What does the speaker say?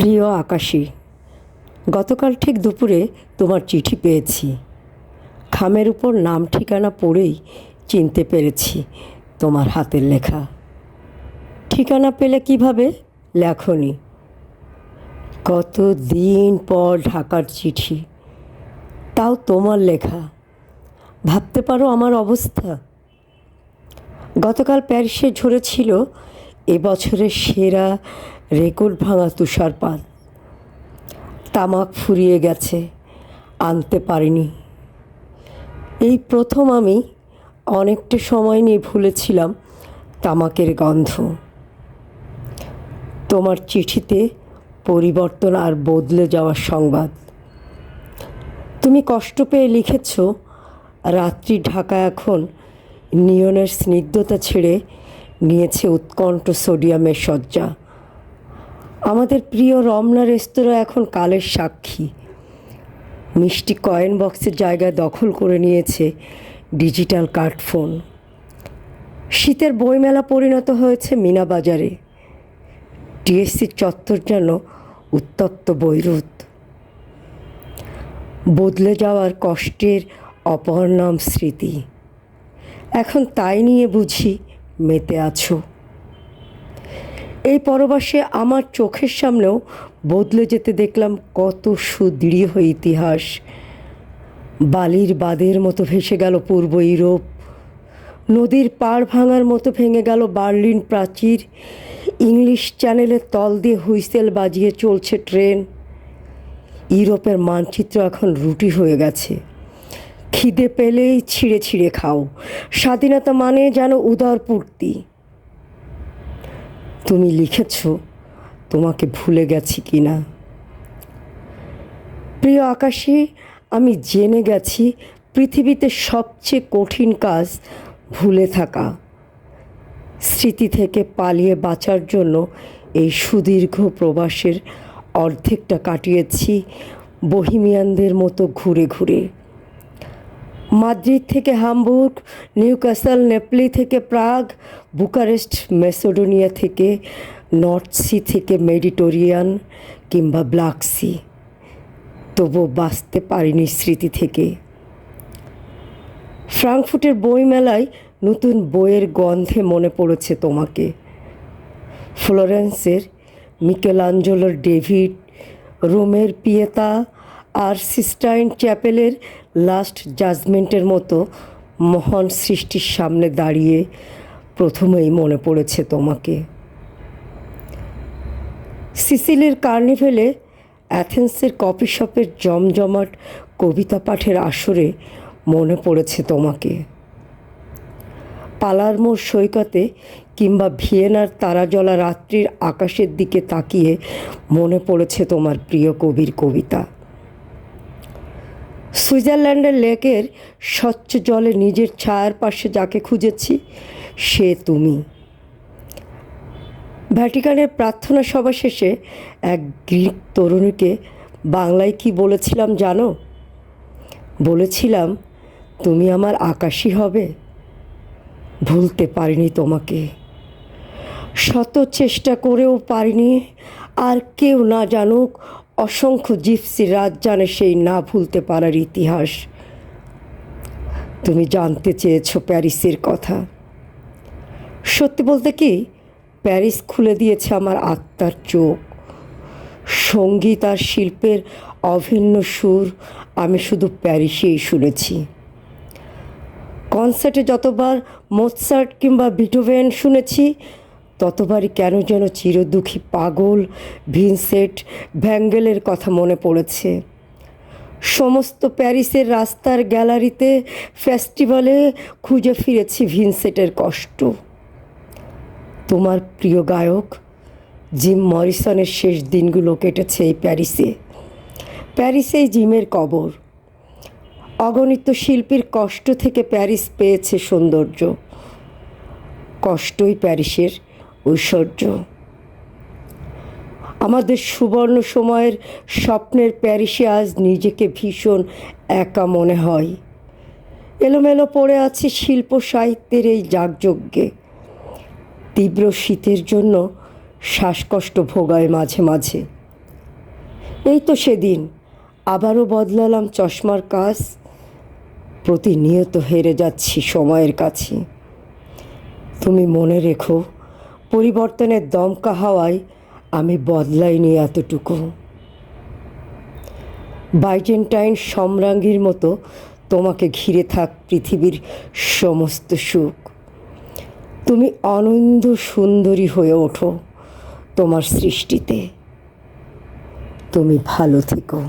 প্রিয় আকাশী, গতকাল ঠিক দুপুরে তোমার চিঠি পেয়েছি। খামের উপর নাম ঠিকানা পড়েই চিনতে পেরেছি তোমার হাতের লেখা। ঠিকানা পেলে কীভাবে? লেখনি। কত দিন পর ঢাকার চিঠি, তাও তোমার লেখা। ভাবতে পারো আমার অবস্থা। গতকাল প্যারিসে ঝরেছিল এবছরের সেরা রেকর্ড ভাঙা তুষারপাত তামাক ফুরিয়ে গেছে, আনতে পারিনি। এই প্রথম আমি অনেকটা সময় নিয়ে ভুলেছিলাম তামাকের গন্ধ। তোমার চিঠিতে পরিবর্তন আর বদলে যাওয়ার সংবাদ। তুমি কষ্ট পেয়ে লিখেছ, রাত্রি ঢাকা এখন নিয়নের স্নিগ্ধতা ছেড়ে নিয়েছে উৎকণ্ঠ সোডিয়ামের শয্যা। আমাদের প্রিয় রমনা রেস্তোরাঁ এখন কালের সাক্ষী। মিষ্টি কয়েন বক্সের জায়গায় দখল করে নিয়েছে ডিজিটাল কার্ড ফোন। শীতের বইমেলা পরিণত হয়েছে মিনা বাজারে টিএসসির চত্বর যেন উত্তপ্ত বৈরুত। বদলে যাওয়ার কষ্টের অপর নাম স্মৃতি। এখন তাই নিয়ে বুঝি মেতে আছো। এই পরবাসে আমার চোখের সামনেও বদলে যেতে দেখলাম কত সুদৃঢ় ইতিহাস। বালির বাদের মতো ভেসে গেল পূর্ব ইউরোপ। নদীর পাড় ভাঙার মতো ভেঙে গেল বার্লিন প্রাচীর। ইংলিশ চ্যানেলের তল দিয়ে হুইসেল বাজিয়ে চলছে ট্রেন। ইউরোপের মানচিত্র এখন রুটি হয়ে গেছে। খিদে পেলেই ছিঁড়ে ছিঁড়ে খাও। স্বাধীনতা মানে যেন উদার পূর্তি তুমি লিখেছ, তোমাকে ভুলে গেছি কি না প্রিয় আকাশে, আমি জেনে গেছি পৃথিবীতে সবচেয়ে কঠিন কাজ ভুলে থাকা। স্মৃতি থেকে পালিয়ে বাঁচার জন্য এই সুদীর্ঘ প্রবাসের অর্ধেকটা কাটিয়েছি বহিমিয়ানদের মতো ঘুরে ঘুরে। মাদ্রিদ থেকে হামবুর্গ নিউক্যাসল নেপলি থেকে প্রাগ, বুকারেস্ট, মেসোডোনিয়া থেকে নর্থ সি থেকে মেডিটোরিয়ান কিংবা ব্ল্যাক সি। তবুও বাঁচতে পারিনি স্মৃতি থেকে। ফ্রাঙ্কফুটের বইমেলায় নতুন বইয়ের গন্ধে মনে পড়েছে তোমাকে। ফ্লোরেন্সের মিকেলাঞ্জলোর ডেভিড, রোমের পিয়েতা আর সিস্টাইন চ্যাপেলের লাস্ট জাজমেন্টের মতো মহান সৃষ্টির সামনে দাঁড়িয়ে প্রথমেই মনে পড়েছে তোমাকে। সিসিলির কার্নিভেলে অ্যাথেন্সের কফি শপের জমজমাট কবিতা পাঠের আসরে মনে পড়েছে তোমাকে। পালারমোর সৈকতে কিংবা ভিয়েনার তারাজলা রাত্রির আকাশের দিকে তাকিয়ে মনে পড়েছে তোমার প্রিয় কবির কবিতা। সুইজারল্যান্ডের লেকের স্বচ্ছ জলে নিজের ছায়ার পাশে যাকে খুঁজেছি, সে তুমি। ভ্যাটিকানের প্রার্থনা সভা শেষে এক গ্রিক তরুণীকে বাংলায় কি বলেছিলাম জানো? বলেছিলাম, তুমি আমার আকাশই হবে, ভুলতে পারিনি তোমাকে। শত চেষ্টা করেও পারিনি, আর কেউ না জানুক অসংখ্য জিপসি রাত জানে সেই না ভুলতে পারার ইতিহাস। তুমি জানতে চেয়েছো প্যারিসের কথা। সত্যি বলতে কি, প্যারিস খুলে দিয়েছে আমার আত্মার চোখ। সংগীত আর শিল্পের অভিন্ন সুর আমি শুধু প্যারিসেই শুনেছি। কনসার্টে যতবার মোৎসার্ট কিংবা বিটোভেন শুনেছি ততবারই কেন যেন চিরদুখী পাগল ভিনসেট ভ্যাঙ্গেলের কথা মনে পড়েছে। সমস্ত প্যারিসের রাস্তার গ্যালারিতে ফেস্টিভ্যালে খুঁজে ফিরেছি ভিনসেটের কষ্ট। তোমার প্রিয় গায়ক জিম মরিসনের শেষ দিনগুলো কেটেছে এই প্যারিসে। প্যারিসেই জিমের কবর। অগণিত শিল্পীর কষ্ট থেকে প্যারিস পেয়েছে সৌন্দর্য। কষ্টই প্যারিসের ঐশ্বর্য। আমাদের সুবর্ণ সময়ের স্বপ্নের প্যারিসে আজ নিজেকে ভীষণ একা মনে হয়। এলোমেলো পড়ে আছে শিল্প সাহিত্যের এই যাগযজ্ঞে। তীব্র শীতের জন্য শ্বাসকষ্ট ভোগায় মাঝে মাঝে। এই তো সেদিন, আবারও বদলালাম চশমার কাজ। প্রতিনিয়ত হেরে যাচ্ছি সময়ের কাছে। তুমি মনে রেখো পরিবর্তনের দমকা হাওয়ায় আমি বদলাইনি এতটুকু। বাইজেন্টাইন সম্রাঙ্গীর মতো তোমাকে ঘিরে থাক পৃথিবীর সমস্ত সুখ। তুমি অনন্দ সুন্দরী হয়ে ওঠো তোমার সৃষ্টিতে। তুমি ভালো থেকো।